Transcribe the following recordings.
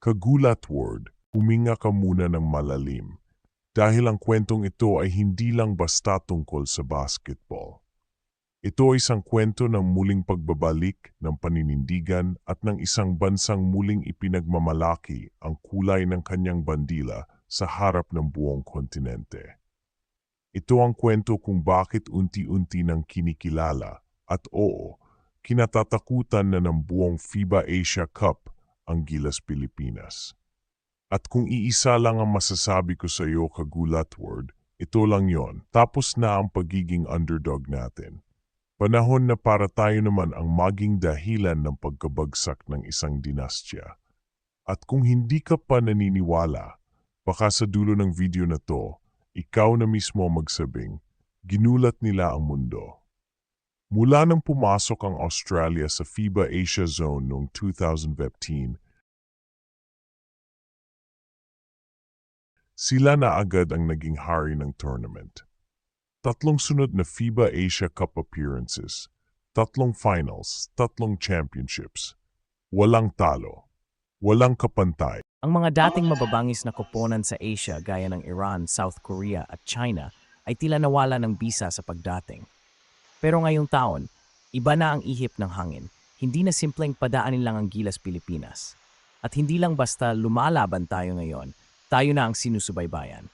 Kagulat word, huminga ka muna ng malalim. Dahil ang kwentong ito ay hindi lang basta tungkol sa basketball. Ito ay isang kwento ng muling pagbabalik ng paninindigan at ng isang bansang muling ipinagmamalaki ang kulay ng kanyang bandila sa harap ng buong kontinente. Ito ang kwento kung bakit unti-unti nang kinikilala at oo, kinatatakutan na ng buong FIBA Asia Cup ang Gilas Pilipinas. At kung iisa lang ang masasabi ko sa iyo kagulat word, ito lang yon. Tapos na ang pagiging underdog natin. Panahon na para tayo naman ang maging dahilan ng pagkabagsak ng isang dinastya. At kung hindi ka pa naniniwala, baka sa dulo ng video na to, ikaw na mismo magsabing, ginulat nila ang mundo. Mula nang pumasok ang Australia sa FIBA Asia Zone noong 2015, sila na agad ang naging hari ng tournament. Tatlong sunod na FIBA Asia Cup appearances, tatlong finals, tatlong championships. Walang talo, walang kapantay. Ang mga dating mababangis na koponan sa Asia gaya ng Iran, South Korea at China ay tila nawala ng bisa sa pagdating. Pero ngayong taon, iba na ang ihip ng hangin. Hindi na simpleng padaanin lang ang Gilas Pilipinas. At hindi lang basta lumalaban tayo ngayon, tayo na ang sinusubaybayan.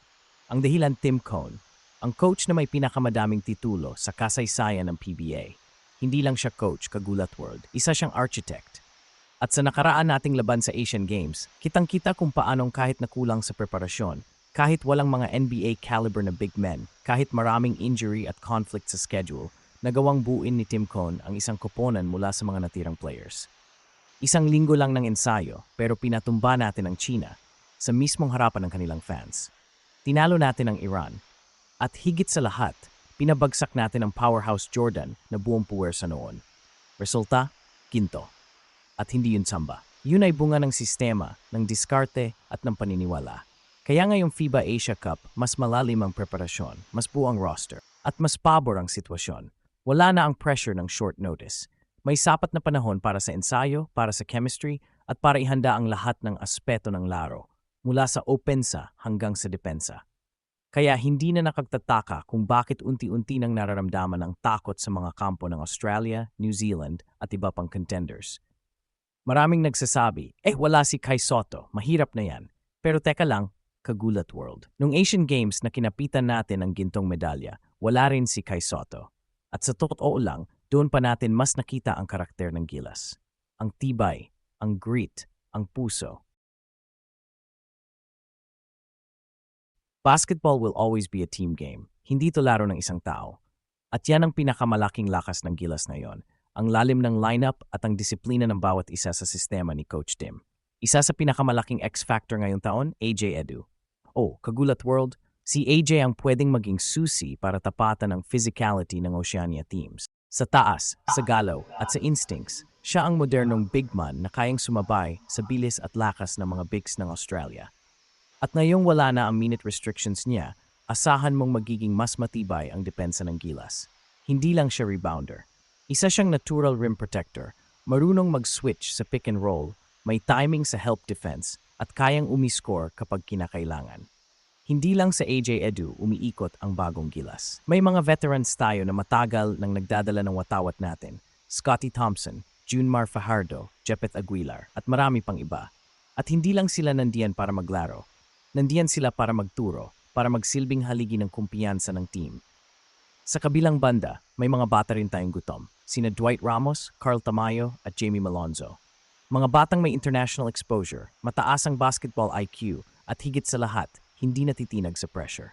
Ang dahilan Tim Cone, ang coach na may pinakamadaming titulo sa kasaysayan ng PBA. Hindi lang siya coach, kagulat world, isa siyang architect at sa nakaraan nating laban sa Asian Games, kitang-kita kung paanong kahit nakulang sa preparasyon, kahit walang mga NBA caliber na big men, kahit maraming injury at conflict sa schedule, nagawang buuin ni Tim Cone ang isang koponan mula sa mga natirang players. Isang linggo lang ng ensayo pero pinatumba natin ang China sa mismong harapan ng kanilang fans. Tinalo natin ang Iran. At higit sa lahat, pinabagsak natin ang powerhouse Jordan na buong puwersa noon. Resulta, ginto at hindi yun samba. Yun ay bunga ng sistema, ng diskarte at ng paniniwala. Kaya ngayong FIBA Asia Cup, mas malalim ang preparasyon, mas buang roster, at mas pabor ang sitwasyon. Wala na ang pressure ng short notice. May sapat na panahon para sa ensayo, para sa chemistry, at para ihanda ang lahat ng aspeto ng laro, mula sa opensa hanggang sa depensa. Kaya hindi na nakagtataka kung bakit unti-unti nang nararamdaman ang takot sa mga kampo ng Australia, New Zealand at iba pang contenders. Maraming nagsasabi, eh wala si Kai Soto, mahirap na yan. Pero teka lang, kagulat world. Nung Asian Games na kinapitan natin ang gintong medalya, wala rin si Kai Soto. At sa totoo lang, doon pa natin mas nakita ang karakter ng Gilas. Ang tibay, ang grit, ang puso. Basketball will always be a team game. Hindi to laro ng isang tao. At yan ang pinakamalaking lakas ng Gilas ngayon ang lalim ng lineup at ang disiplina ng bawat isa sa sistema ni Coach Tim. Isa sa pinakamalaking X-factor ngayong taon, AJ Edu. Oh, kagulat world, si AJ ang pwedeng maging susi para tapatan ang physicality ng Oceania teams. Sa taas, sa galaw, at sa instincts, siya ang modernong big man na kayang sumabay sa bilis at lakas ng mga bigs ng Australia. At ngayong wala na ang minute restrictions niya, asahan mong magiging mas matibay ang depensa ng Gilas. Hindi lang siya rebounder, isa siyang natural rim protector, marunong mag-switch sa pick and roll, may timing sa help defense, at kayang umiscore kapag kinakailangan. Hindi lang sa AJ Edu umiikot ang bagong gilas. May mga veterans tayo na matagal nang nagdadala ng watawat natin. Scotty Thompson, Junmar Fajardo, Jepet Aguilar, at marami pang iba. At hindi lang sila nandiyan para maglaro. Nandiyan sila para magturo, para magsilbing haligi ng kumpiyansa ng team. Sa kabilang banda, may mga bata rin tayong gutom sina Dwight Ramos, Carl Tamayo at Jamie Malonzo. Mga batang may international exposure, mataas ang basketball IQ at higit sa lahat, hindi natitinag sa pressure.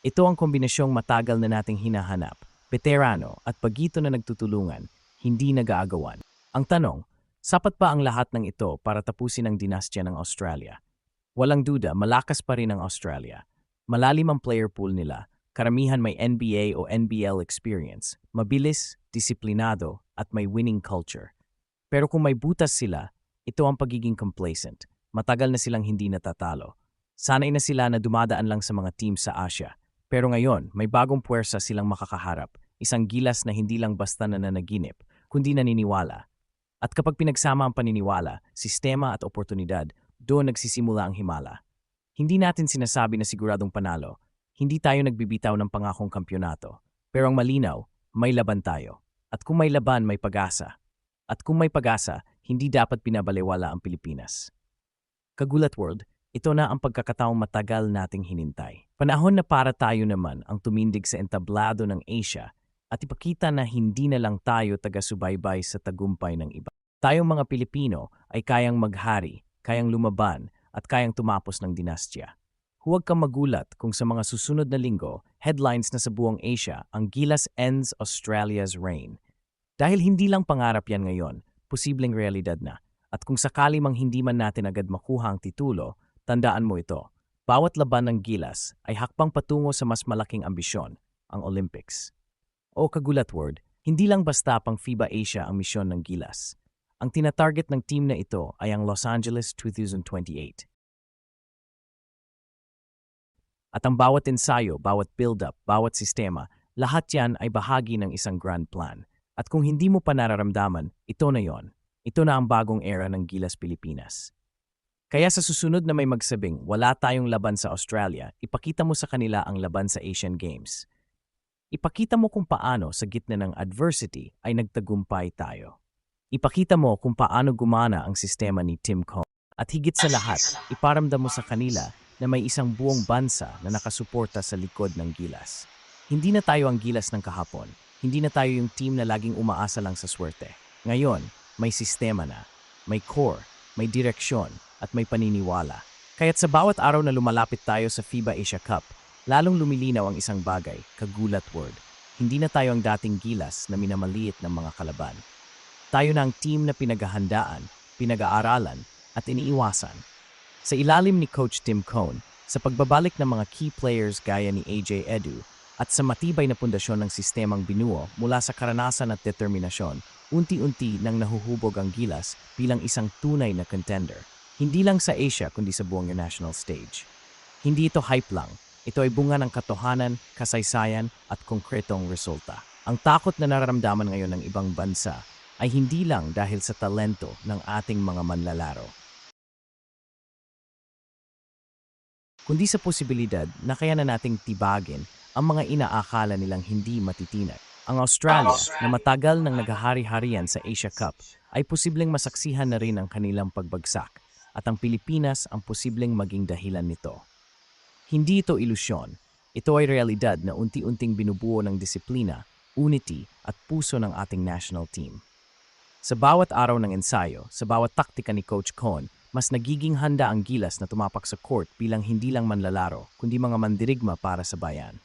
Ito ang kombinasyong matagal na nating hinahanap, veterano at pagito na nagtutulungan, hindi nag-aagawan. Ang tanong, sapat pa ang lahat ng ito para tapusin ang dinastya ng Australia? Walang duda, malakas pa rin ang Australia. Malalim ang player pool nila Karamihan may NBA o NBL experience, mabilis, disiplinado, at may winning culture. Pero kung may butas sila, ito ang pagiging complacent. Matagal na silang hindi natatalo. Sanay na sila na dumadaan lang sa mga team sa Asia. Pero ngayon, may bagong puwersa silang makakaharap. Isang gilas na hindi lang basta nananaginip, kundi naniniwala. At kapag pinagsama ang paniniwala, sistema at oportunidad, doon nagsisimula ang himala. Hindi natin sinasabi na siguradong panalo. Hindi tayo nagbibitaw ng pangakong kampyonato. Pero ang malinaw, may laban tayo. At kung may laban, may pag-asa. At kung may pag-asa, hindi dapat pinabaliwala ang Pilipinas. Kagulat World, ito na ang pagkakataong matagal nating hinintay. Panahon na para tayo naman ang tumindig sa entablado ng Asia at ipakita na hindi na lang tayo taga-subaybay sa tagumpay ng iba. Tayong mga Pilipino ay kayang maghari, kayang lumaban, at kayang tumapos ng dinastya. Huwag kang magulat kung sa mga susunod na linggo, headlines na sa buong Asia, ang Gilas ends Australia's reign. Dahil hindi lang pangarap yan ngayon, posibleng realidad na. At kung sakali mang hindi man natin agad makuha ang titulo, tandaan mo ito. Bawat laban ng Gilas ay hakbang patungo sa mas malaking ambisyon, ang Olympics. O kagulat word, hindi lang basta pang FIBA Asia ang misyon ng Gilas. Ang tinatarget ng team na ito ay ang Los Angeles 2028. At ang bawat ensayo, bawat build-up, bawat sistema, lahat yan ay bahagi ng isang grand plan. At kung hindi mo pa nararamdaman, ito na yon. Ito na ang bagong era ng Gilas Pilipinas. Kaya sa susunod na may magsabing wala tayong laban sa Australia, ipakita mo sa kanila ang laban sa Asian Games. Ipakita mo kung paano sa gitna ng adversity ay nagtagumpay tayo. Ipakita mo kung paano gumana ang sistema ni Tim Cohn. At higit sa lahat, iparamdam mo sa kanila na may isang buong bansa na nakasuporta sa likod ng Gilas. Hindi na tayo ang Gilas ng kahapon. Hindi na tayo yung team na laging umaasa lang sa swerte. Ngayon, may sistema na, may core, may direksyon, at may paniniwala. Kaya't sa bawat araw na lumalapit tayo sa FIBA Asia Cup, lalong lumilinaw ang isang bagay, kagulat word. Hindi na tayo ang dating gilas na minamaliit ng mga kalaban. Tayo na ang team na pinaghahandaan, pinag-aaralan, at iniiwasan. Sa ilalim ni Coach Tim Cohn, sa pagbabalik ng mga key players gaya ni AJ Edu, at sa matibay na pundasyon ng sistemang binuo mula sa karanasan at determinasyon, unti-unti nang nahuhubog ang gilas bilang isang tunay na contender. Hindi lang sa Asia kundi sa buong national stage. Hindi ito hype lang. Ito ay bunga ng katotohanan, kasaysayan at konkretong resulta. Ang takot na nararamdaman ngayon ng ibang bansa ay hindi lang dahil sa talento ng ating mga manlalaro. Kundi sa posibilidad na kaya na nating tibagin ang mga inaakala nilang hindi matitinag. Ang Australia, na matagal nang naghahari-harian sa Asia Cup, ay posibleng masaksihan na rin ang kanilang pagbagsak at ang Pilipinas ang posibleng maging dahilan nito. Hindi ito ilusyon. Ito ay realidad na unti-unting binubuo ng disiplina, unity at puso ng ating national team. Sa bawat araw ng ensayo, sa bawat taktika ni Coach Cohn, mas nagiging handa ang gilas na tumapak sa court bilang hindi lang manlalaro, kundi mga mandirigma para sa bayan.